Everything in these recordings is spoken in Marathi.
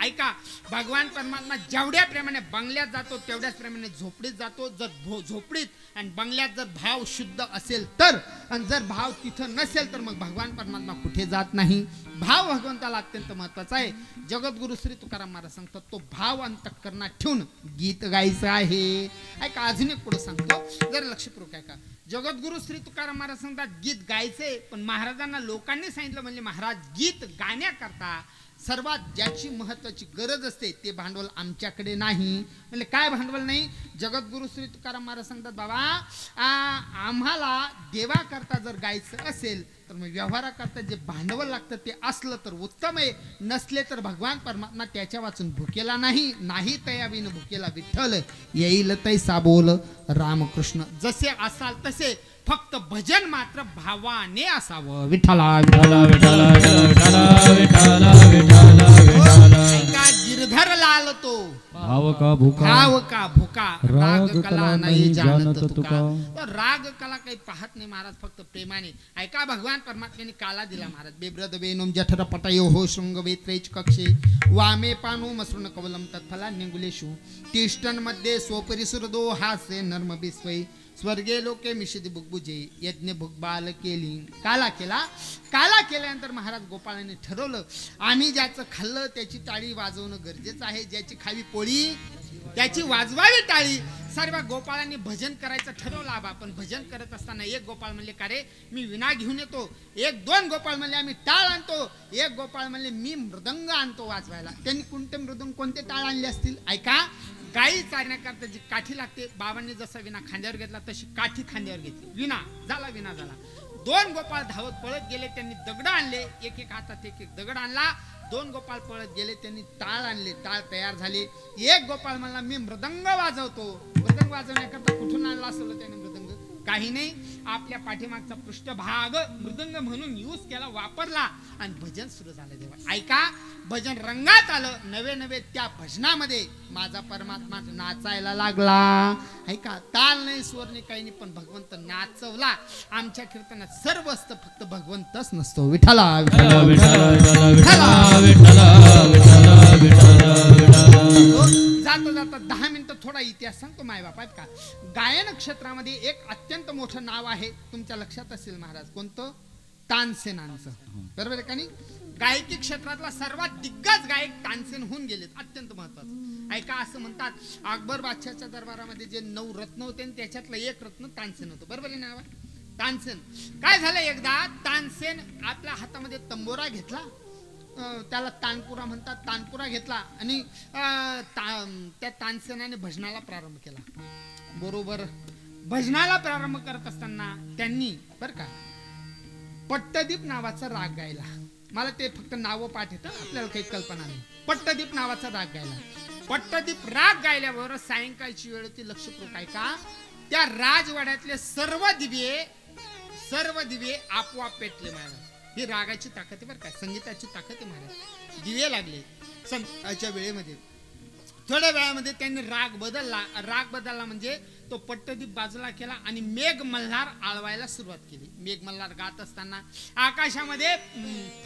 ऐका भगवान परमात्मा जेवढ्या प्रेमाने बंगल्यात जातो तेवढ्याच प्रेमाने झोपडीत जातो. जर झोपडीत आणि बंगल्यात जर भाव शुद्ध असेल तर आणि जर भाव तिथं नसेल तर मग भगवान परमात्मा कुठे जात नाही? भाव भगवंताला अत्यंत महत्त्वाचा आहे. जगद्गुरु श्री तुकाराम महाराज सांगतात तो भाव अंतकरणात ठेवून गीत गायचं आहे. ऐका अजून एक पुढे सांगतो. जर लक्षपूर्वक ऐका. जगद्गुरु श्री तुकाराम महाराज सांगतात गीत गायचे पण महाराजांना लोकांनी सांगितलं म्हणजे महाराज गीत गाण्याकरता सर्वात ज्याची महत्वाची गरज असते ते भांडवल आमच्याकडे नाही. म्हणजे काय भांडवल नाही? जगद्गुरु श्री तुकाराम महाराज सांगतात बाबा आम्हाला देवाकरता जर गायचं असेल तर मग व्यवहाराकरता जे भांडवल लागतं ते असलं तर उत्तम आहे. नसले तर भगवान परमात्मा त्याच्या वाचून भुकेला नाही. नाही तयाविन भुकेला विठ्ठल. येईल तैसा बोल. रामकृष्ण जसे असाल तसे फक्त भजन मात्र भावाने असावं विठ्ठला विठ्ठला विठ्ठला विठ्ठला विठ्ठला विठ्ठला ऐका गिरधर लाल तो भाव का भूका भाव का भुका राग कला नाही जानत तुका. तर राग कला काही पाहत नाही महाराज फक्त प्रेमाने ऐका भगवान परमात्म्याने काला दिला महाराज बेब्रद वेणुम जठर पटयो हो शृंग वेत्रैच कक्षे वामे पानु मसृण कवलम तत्फला निंगुलेशु तिष्ठनमध्ये स्वपरिसुरदो हासे नर्म बिस्वै स्वर्गे लोके मिशिदी भुगभुजे यज्ञ भुगबाल केली. काला केला. काला केल्यानंतर महाराज गोपाळाने ठरवलं आम्ही ज्याचं खाल्लं त्याची टाळी वाजवणं गरजेचं आहे. ज्याची खावी पोळी त्याची वाजवावी टाळी. सर्व गोपाळांनी भजन करायचं ठरवलं आबा. पण भजन करत असताना एक गोपाळ म्हणले का रे मी विना घेऊन येतो. एक दोन गोपाळ म्हणले आम्ही टाळ आणतो. एक गोपाळ म्हणले मी मृदंग आणतो वाजवायला. त्यांनी कोणते मृदंग कोणते टाळ आणले असतील? ऐका. गाई चारण्याकरता जी काठी लागते बाबांनी जसा विना खांद्यावर घेतला तशी काठी खांद्यावर घेतली. विना झाला विना झाला. दोन गोपाळ धावत पळत गेले त्यांनी दगड आणले. एक एक हातात एक एक दगड आणला. दोन गोपाळ पळत गेले त्यांनी टाळ आणले. टाळ तयार झाले. एक गोपाळ म्हणला मी मृदंग वाजवतो. मृदंग वाजवण्याकरता कुठून आणला असलं त्याने मृदंग? काही नाही. आपल्या पाठीमागचा पृष्ठभाग मृदंग म्हणून यूज केला वापरला. आणि भजन सुरू झालं देवा ऐका भजन रंगात आलं नवे नवे त्या भजनामध्ये माझा परमात्मा नाचायला लागला ऐका ताल नाही स्वर नाही काही नाही पण भगवंत नाचवला आमच्या कीर्तनात सर्व असतं फक्त भगवंतच नसतो विठाला हो, जाता जाता दहा मिनिटं थोडा इतिहास सांगतो माय बाप का गायन क्षेत्रामध्ये एक अत्यंत मोठं नाव आहे तुमच्या लक्षात असेल महाराज कोणतं तानसेनांचं. बरोबर आहे का नाही? गायकी क्षेत्रातला सर्वात दिग्गज गायक तानसेन होऊन गेलेत. अत्यंत महत्वाचं ऐका असं म्हणतात अकबर बादशाहच्या दरबारामध्ये जे नऊ रत्न होते आणि त्याच्यातलं एक रत्न तानसेन होतं. बरोबर आहे ना तानसेन. काय झालं एकदा? तानसेन आपल्या हातामध्ये तंबोरा घेतला. त्याला तानपुरा म्हणतात. तानपुरा घेतला आणि अं, त्या तानसेनाने भजनाला प्रारंभ केला. बरोबर. भजनाला प्रारंभ करत असताना त्यांनी बर का पट्टदीप नावाचा राग गायला. मला ते फक्त नावं पाठ येतं आपल्याला काही कल्पना नाही. पट्टदीप नावाचा राग गायला. पट्टदीप राग गायल्याबरोबर सायंकाळची वेळ ती लक्षपूर्वक आहे का त्या राजवाड्यातले सर्व दिवे सर्व दिवे आपोआप पेटले महाराज ही रागाची ताकद आहे बरं का संगीताची ताकद आहे महाराज दिवे लागले. संध्याच्या वेळेमध्ये थोड्या वेळामध्ये त्यांनी राग बदलला. राग बदलला म्हणजे तो पट्टदीप बाजूला केला आणि मेघ मल्हार आळवायला सुरुवात केली. मेघ मल्हार गात असताना आकाशामध्ये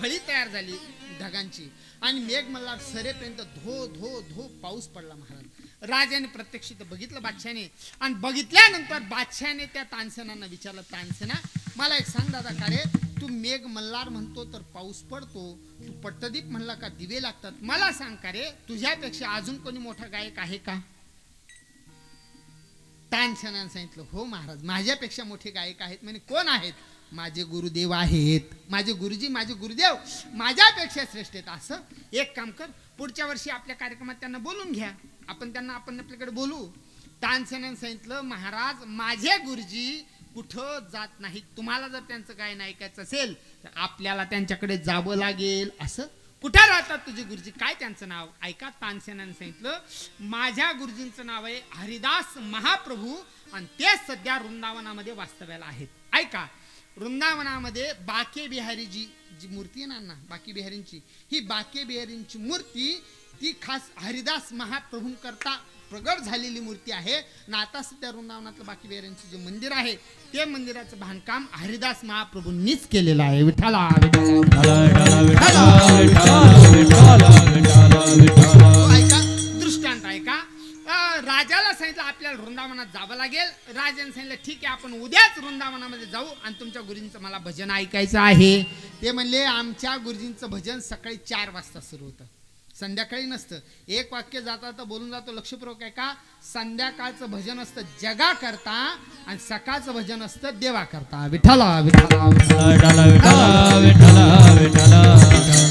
फळी तयार झाली ढगांची. आणि मेघ मल्हार सरेपर्यंत धो धो धो पाऊस पडला महाराज. राजाने प्रत्यक्ष बघितलं बादशाने आणि बघितल्यानंतर बादशाने त्या तानसेनांना विचारलं तानसेना मला एक सांग दादा काळे. तू मेघ मल्हार म्हणतो तर पाऊस पडतो तू पट्टदीप म्हणला का दिवे लागतात? मला सांग का रे तुझ्यापेक्षा अजून कोणी मोठा गायक आहे का? तानसेनानं सांगितलं हो महाराज माझ्यापेक्षा मोठे गायक आहेत म्हणजे कोण आहेत? माझे गुरुदेव आहेत. माझे गुरुजी माझे गुरुदेव माझ्यापेक्षा श्रेष्ठ आहेत. असं? एक काम कर पुढच्या वर्षी आपल्या कार्यक्रमात त्यांना बोलून घ्या. आपण त्यांना आपण आपल्याकडे बोलू. तानसेनानं सांगितलं महाराज माझे गुरुजी कुठं जात नाहीत तुम्हाला जर त्यांचं गायन ऐकायचं असेल तर आपल्याला त्यांच्याकडे जावं लागेल. असं? कुठे राहतात तुझे गुरुजी? काय त्यांचं नाव? ऐका तानसेनानं सांगितलं माझ्या गुरुजींचं नाव आहे हरिदास महाप्रभू आणि ते सध्या वृंदावनामध्ये वास्तव्याला आहेत. ऐका वृंदावनामध्ये बाके बिहारी जी जी मूर्ती आहे ना अण्णा बाकी बिहारींची ही बाके बिहारींची मूर्ती ती खास हरिदास महाप्रभूंकरता प्रगट झालेली मूर्ती आहे. ना आता सध्या वृंदावनातलं बाकी बेऱ्यांचं जे मंदिर आहे ते मंदिराचं बांधकाम हरिदास महाप्रभूंनीच केलेलं आहे. विठाला दृष्टांत दृष्टांत ऐका. राजाला सांगितलं आपल्याला वृंदावनात जावं लागेल. राजाने सांगितलं ठीक आहे आपण उद्याच वृंदावनामध्ये जाऊ आणि तुमच्या गुरुजींचं मला भजन ऐकायचं आहे. ते म्हणले आमच्या गुरुजींचं भजन सकाळी चार वाजता सुरू होतं. संध्याकाळी नसतं. एक वाक्य जाता जाता बोलून जातो लक्षपूर्वक आहे का संध्याकाळचं भजन असतं जगा करता आणि सकाळचं भजन असतं देवा करता. विठाला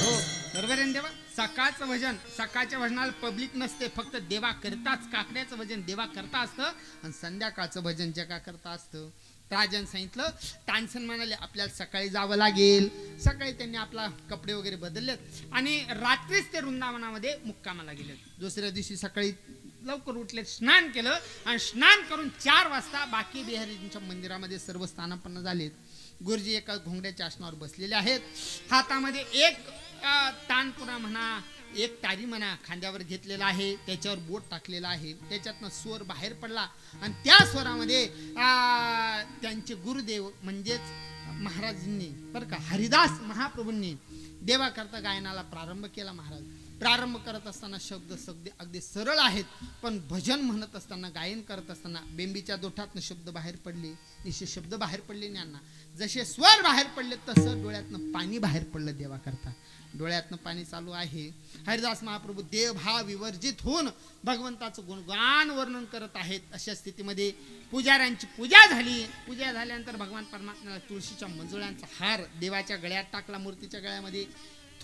हो बरोबर आहे ना देवा? सकाळचं भजन सकाळच्या भजनाला पब्लिक नसते फक्त देवा करताच. काकड्याचं भजन देवा करता असतं आणि संध्याकाळचं भजन जगा करता असतं. राजन सांगितलं तानसन म्हणाले आपल्याला सकाळी जावं लागेल. सकाळी त्यांनी आपला कपडे वगैरे बदललेत आणि रात्रीच ते वृंदावनामध्ये मुक्कामाला गेलेत. दुसऱ्या दिवशी सकाळी लवकर उठले स्नान केलं आणि स्नान करून चार वाजता बाकी बिहारीजींच्या मंदिरामध्ये सर्व स्थानापन्न झालेत. गुरुजी एका घोंगड्याच्या आसनावर बसलेले आहेत. हातामध्ये एक तानपुरा म्हणा एक तारी म्हणा खांद्यावर घेतलेला आहे त्याच्यावर बोट टाकलेला आहे. त्याच्यातनं स्वर बाहेर पडला आणि त्या स्वरामध्ये त्यांचे गुरुदेव म्हणजेच महाराजांनी बरं का हरिदास महाप्रभूंनी देवाकरता गायनाला प्रारंभ केला महाराज. प्रारंभ करत असताना शब्द सगळे अगदी सरळ आहेत. पण भजन म्हणत असताना गायन करत असताना बेंबीच्या दोठातनं शब्द बाहेर पडले निश्चित शब्द बाहेर पडले ज्ञांना जसे स्वर बाहेर पडले तसं डोळ्यातनं पाणी बाहेर पडलं देवाकरता. डोळ्यातनं पाणी चालू आहे. हरिदास महाप्रभू देव हा विवर्जित होऊन भगवंताचं गुणगान वर्णन करत आहेत. अशा स्थितीमध्ये पुजाऱ्यांची पूजा झाली. पूजा झाल्यानंतर भगवान परमात्म्याला तुळशीच्या मंजुळ्यांचा हार देवाच्या गळ्यात टाकला मूर्तीच्या गळ्यामध्ये.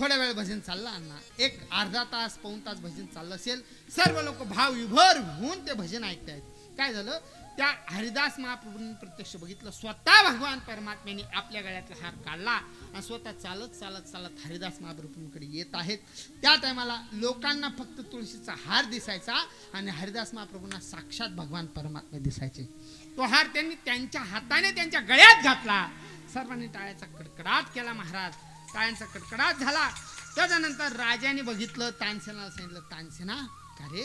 थोड्या वेळ भजन चाललं अण्णा. एक अर्धा तास पाऊन तास भजन चाललं असेल सर्व लोक भाव विभर होऊन ते भजन ऐकतायत. काय झालं? त्या हरिदास महाप्रभूंनी प्रत्यक्ष बघितलं स्वतः भगवान परमात्म्याने आपल्या गळ्यातला हार काढला आणि स्वतः चालत चालत चालत हरिदास महाप्रभूंकडे येत आहेत. त्या टायमाला लोकांना फक्त तुळशीचा हार दिसायचा आणि हरिदास महाप्रभूंना साक्षात भगवान परमात्मा दिसायचे. तो हार त्यांनी त्यांच्या हाताने त्यांच्या गळ्यात घातला. सर्वांनी टाळ्याचा कडकडाट केला महाराज. टाळ्यांचा कडकडाट झाला. त्याच्यानंतर राजाने बघितलं तानसेनाला सांगितलं तानसेना का रे?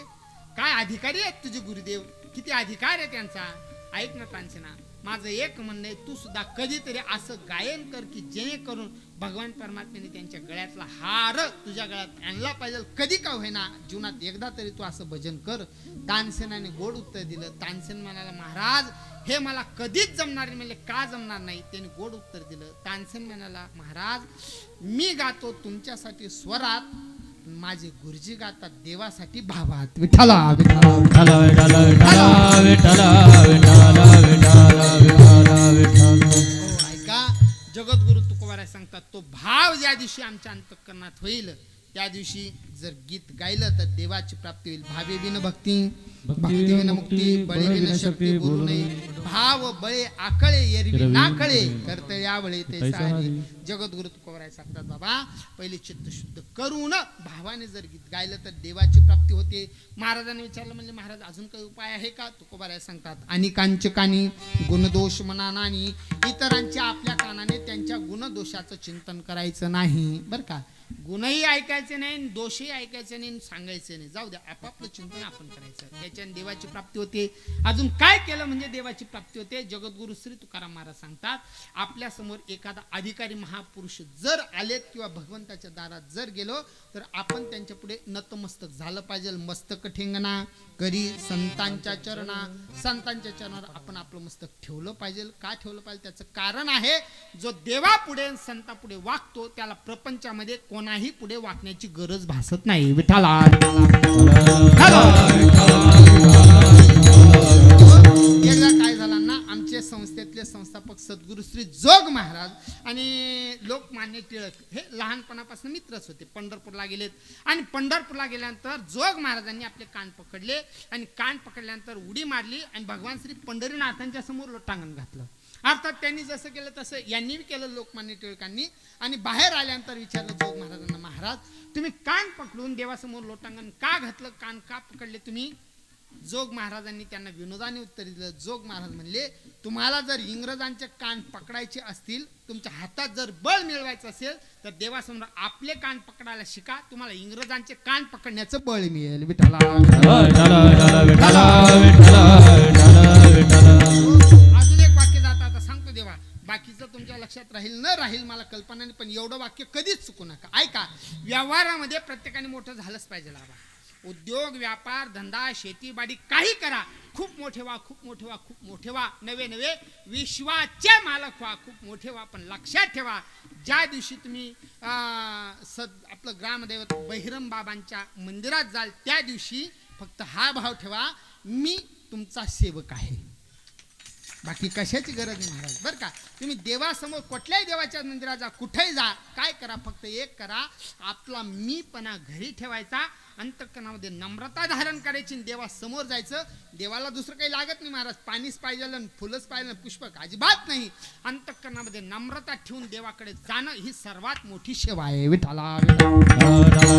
काय अधिकारी आहेत तुझे गुरुदेव? किती अधिकार आहे त्यांचा? ऐक ना तानसेना. माझं एक म्हणणं आहे तू सुद्धा कधीतरी असं गायन कर की जेणेकरून भगवान परमात्म्याने त्यांच्या गळ्यातला हार तुझ्या गळ्यात आणला पाहिजे कधी का होईना जीवनात एकदा तरी तू असं भजन कर तानसेनाने गोड उत्तर दिलं तानसेन म्हणाला महाराज हे मला कधीच जमणार नाही म्हणजे का जमणार नाही त्याने गोड उत्तर दिलं तानसेन म्हणाला महाराज मी गातो तुमच्यासाठी स्वरात माझे गुरुजी गातात देवासाठी भावात विठाला विठाला विठ्ठला विठ्ठला विठ्ठला विठ्ठला जगद्गुरु तुकोबाराय सांगतात तो भाव ज्या दिवशी आमच्या अंतकरणात होईल त्या दिवशी जर गीत गायलं तर देवाची प्राप्ती होईल. भावे बिन भक्ती भक्ती विन मुक्ती बळे विन शक्ती बोलू नये. भाव बळे आकळे एरवी नाकळे करते यावळे ते सारे जगद्गुरु तुकोबाराय सांगतात बाबा पहिले चित्त शुद्ध करून भावाने जर गीत गायलं तर देवाची प्राप्ती होते. महाराजांनी विचारलं म्हणजे महाराज अजून काही उपाय आहे का? तुकोबाराय सांगतात आणि कांचकानी गुणदोष मनानानी इतरांच्या आपल्या कानाने त्यांच्या गुणदोषाचं चिंतन करायचं नाही बरं का? गुणही ऐकायचे नाही दोषही ऐकायचे नाही सांगायचे नाही. जाऊ द्या आपापलं चिंतन आपण करायचं. त्याच्याने देवाची प्राप्ती होते. अजून काय केलं म्हणजे देवाची प्राप्ती होते? जगद्गुरु श्री तुकाराम महाराज सांगतात आपल्यासमोर एखादा अधिकारी महापुरुष जर आलेत किंवा भगवंताच्या दारात जर गेलो तर आपण त्यांच्या पुढे नतमस्तक झालं पाहिजे. मस्तक ठेंगणा करी संतांच्या चरणा. संतांच्या चरणावर आपण आपलं मस्तक ठेवलं पाहिजे. का ठेवलं पाहिजे? त्याचं कारण आहे जो देवापुढे संतापुढे वागतो त्याला प्रपंचामध्ये कोणाही पुढे वाकण्याची गरज भासत नाही. विठाला काय झाला ना आमचे संस्थेतले संस्थापक सद्गुरु श्री जोग महाराज आणि लोकमान्य टिळक हे लहानपणापासून मित्रच होते पंढरपूरला गेलेत. आणि पंढरपूरला गेल्यानंतर जोग महाराजांनी आपले कान पकडले आणि कान पकडल्यानंतर उडी मारली आणि भगवान श्री पंढरीनाथांच्या समोर लोटांगण घातलं. अर्थात त्यांनी जसं केलं तसं यांनी केलं लोकमान्य टिळकांनी आणि बाहेर आल्यानंतर विचारलं जोग महाराजांना महाराज तुम्ही कान पकडून देवासमोर लोटांगण का घातलं कान का पकडले तुम्ही जोग महाराजांनी त्यांना विनोदाने उत्तर दिलं जोग महाराज म्हणले तुम्हाला जर इंग्रजांचे कान पकडायचे असतील तुमच्या हातात जर बळ मिळवायचं असेल तर देवासमोर आपले कान पकडायला शिका तुम्हाला इंग्रजांचे कान पकडण्याचं बळ मिळेल विठाला लक्षात राहील न राहील मला कल्पना नाही पण एवढं वाक्य कधीच चुकू नका. ऐका व्यवहारामध्ये प्रत्येकाने मोठं झालंच पाहिजे लाभा उद्योग व्यापार धंदा शेतीबाडी काही करा. खूप मोठे व्हा खूप मोठे व्हा खूप मोठे व्हा. नवे नवे विश्वाचे मालक व्हा खूप मोठे व्हा पण लक्षात ठेवा ज्या दिवशी तुम्ही अं, सद आपलं ग्रामदैवत बहिरम बाबांच्या मंदिरात जाल त्या दिवशी फक्त हा भाव ठेवा मी तुमचा सेवक आहे. बाकी कशाची गरज नाही महाराज? बरं का तुम्ही देवासमोर कुठल्याही देवाच्या मंदिरात जा कुठेही जा काय करा फक्त एक करा आपला मीपणा घरी ठेवायचा अंतकणामध्ये नम्रता धारण करायची आणि देवासमोर जायचं. देवाला दुसरं काही लागत नाही महाराज पाणीच पाहिजे आणि फुलंच पाहिजे पुष्पक अजिबात नाही. अंतकणामध्ये नम्रता ठेवून देवाकडे जाणं ही सर्वात मोठी सेवा आहे. विठाला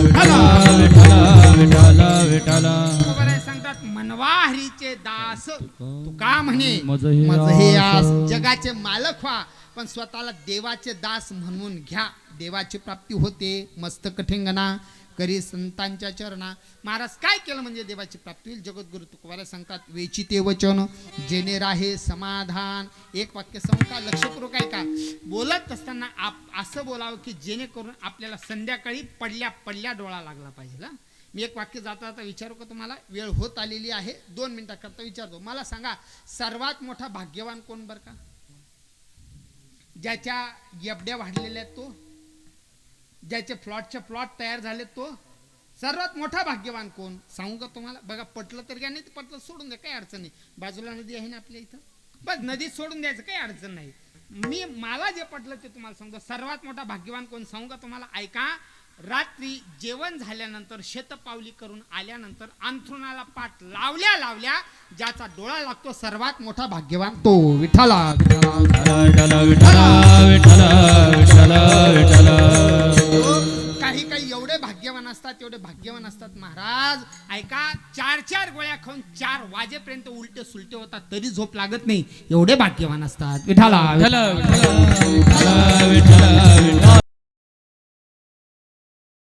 विठाला विठाला विठाला मनवा हरीचे दास. तुका म्हणे? मज हे आस. जगाचे मालक व्हा पण स्वतःला देवाचे दास म्हणून घ्या. देवाची प्राप्ती होते मस्तक ठेंगणा करी संतांच्या चरणा. महाराज काय केलं म्हणजे देवाची प्राप्ती होईल? जगद्गुरु तुकवारा सांगतात वेची ते वचन जेणे राहे समाधान. एक वाक्य सांगता लक्षपूर्वक आहे का बोलत असताना आप असं बोलावं की जेणेकरून आपल्याला संध्याकाळी पडल्या पडल्या डोळा लागला पाहिजे? मी एक वाक्य जाता जाता विचारू का तुम्हाला? वेळ होत आलेली आहे. दोन मिनिटाकरता विचारतो. मला सांगा सर्वात मोठा भाग्यवान कोण बरं का? ज्याच्या एवढ्या वाढलेल्या आहेत तो? ज्याचे फ्लॉटचे प्लॉट तयार झाले तो? सर्वात मोठा भाग्यवान कोण? सांगू का तुम्हाला? बघा पटलं तर घ्या नाही पटलं सोडून द्या. काही अडचण नाही. बाजूला नदी आहे ना आपल्या इथं? बस नदीत सोडून द्यायचं. काही अडचण नाही. मी मला जे पटलं ते तुम्हाला सांगतो. सर्वात मोठा भाग्यवान कोण? सांगू का तुम्हाला? ऐका रात्री जेवण झाल्यानंतर शेतपावली करून आल्यानंतर अंथरुणाला पाठ लावल्या लावल्या ज्याचा डोळा लागतो सर्वात मोठा भाग्यवान तो विठाला हो, काही काही एवढे भाग्यवान असतात एवढे भाग्यवान असतात महाराज. ऐका चार चार गोळ्या खाऊन चार वाजेपर्यंत उलटे सुलटे होतात तरी झोप लागत नाही. एवढे भाग्यवान असतात. विठाला